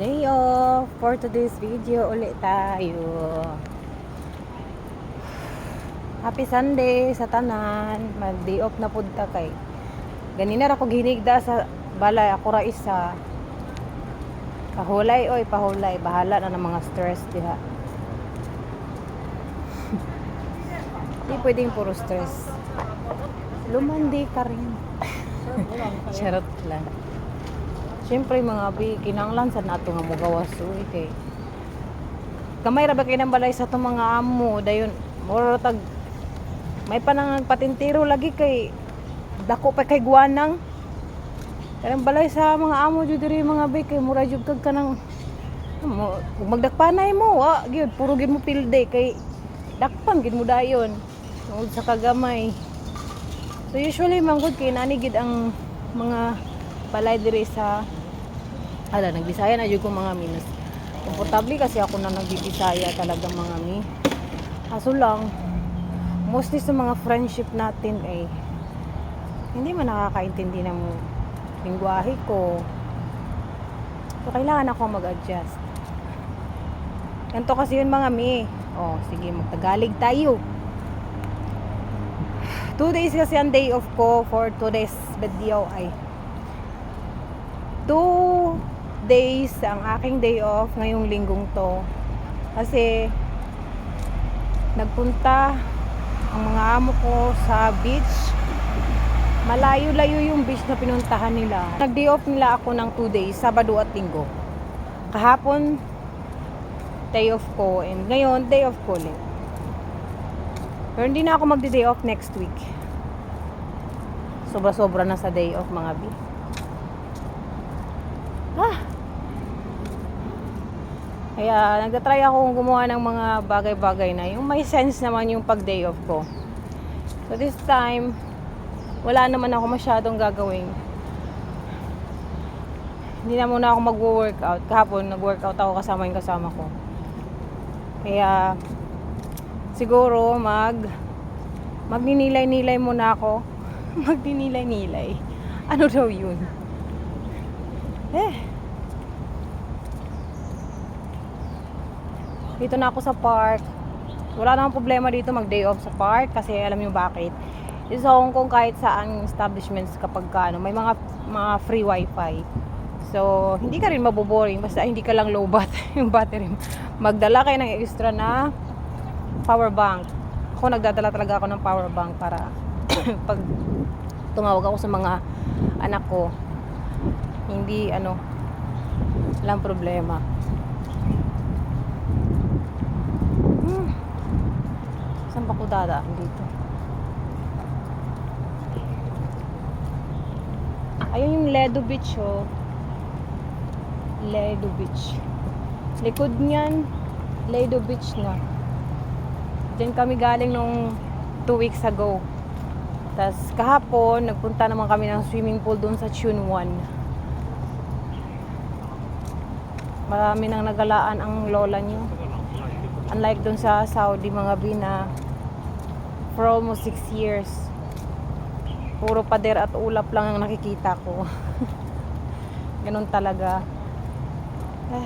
Day off for today's video ulit tayo. Happy Sunday sa tanan. Mag-day off na pud ta kay. Ganina ra ko ginigda sa balay ako ra isa. Pahulay oy, pahulay. Bahala na ng mga stress diha. Di pwedeng puro stress. Lumandi ka rin. Charot lang. Siyempre mga bi, kinanglan sa nato nga mugawas uy kay. Kamay ra ba kay nang balay sa itong mga amo dayon moro tag may panang patintiro lagi kay dako pa kay guwanang. Kanang balay sa mga amo jud diri mga bi kay mura jud kag kanang mo magdakpanay mo wa gyud puro gyud mo pilde kay dakpan gyud mo dayon tungod sa kagamay. So usually manggod kay nani gid ang mga balay diri sa ala nagbisaya na jud ko mga minas. Komportable kasi ako na nagbibisaya talaga mga mi. Kaso lang mostly sa mga friendship natin eh hindi man nakakaintindi ng lingwahe ko. So kailangan ako mag-adjust. Ganito kasi yun mga mi. Oh, sige magtagalig tayo. Two days kasi ang day off ko for today's video ay two days ang aking day off ngayong linggong to. Kasi nagpunta ang mga amo ko sa beach. Malayo-layo yung beach na pinuntahan nila. Nag-day off nila ako ng two days, Sabado at Linggo. Kahapon, day off ko. And ngayon, day off ko ulit. Pero hindi na ako magdi-day off next week. Sobra-sobra na sa day off mga bi. Ah! Kaya nagtatry ako gumawa ng mga bagay-bagay na yung may sense naman yung pag day off ko. So this time, wala naman ako masyadong gagawin. Hindi na muna ako mag-workout. Kahapon, nag-workout ako kasama yung kasama ko. Kaya, siguro mag magninilay-nilay muna ako. magninilay-nilay. Ano daw yun? Eh. Dito na ako sa park. Wala namang problema dito mag-day off sa park kasi alam niyo bakit. Dito sa Hong Kong kahit saan establishments kapag ka, ano, may mga mga free wifi. So, hindi ka rin maboboring basta hindi ka lang low bat yung battery. Magdala kayo ng extra na power bank. Ako nagdadala talaga ako ng power bank para pag tumawag ako sa mga anak ko hindi ano lang problema. Hmm. Saan ba ko dadaan dito? Ayun yung Ledo Beach oh. Ledo Beach. Likod niyan, Ledo Beach na. Diyan kami galing nung 2 weeks ago. Tapos kahapon, nagpunta naman kami ng swimming pool doon sa Tune 1. Marami nang nagalaan ang lola niyo. Unlike doon sa Saudi mga bina for almost 6 years. Puro pader at ulap lang ang nakikita ko. Ganun talaga.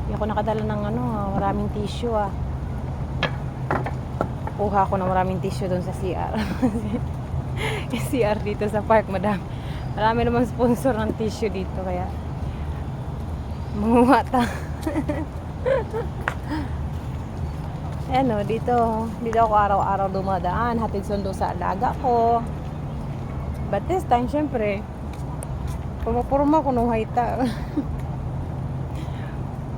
Hindi ako nakadala ng ano, ah, maraming tissue ah. Kuha ko ng maraming tissue doon sa CR. CR dito sa park, madam. Marami naman sponsor ng tissue dito, kaya manguha ta. Ano, dito, dito ako araw-araw dumadaan, hatid sundo sa alaga ko. But this time, syempre, pumapurma ko nung hayta.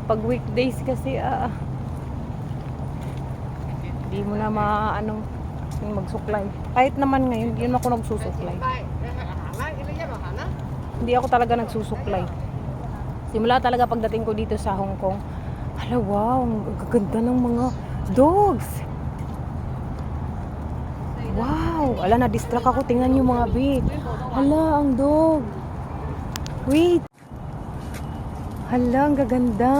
Pag weekdays kasi, ah, hindi mo na maano magsuklay. Kahit naman ngayon, yun ako nagsusuklay. Hindi ako talaga nagsusuklay. Simula talaga pagdating ko dito sa Hong Kong, hala wow, ang gaganda ng mga dogs. Wow, ala na-distract ako. Tingnan niyo mga bi. Hala, ang dog. Wait. Hala, ang gaganda.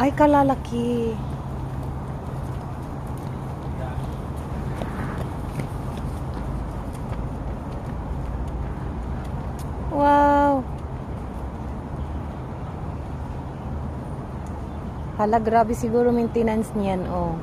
Ay, kalalaki. Hala, grabe siguro maintenance niyan, oh.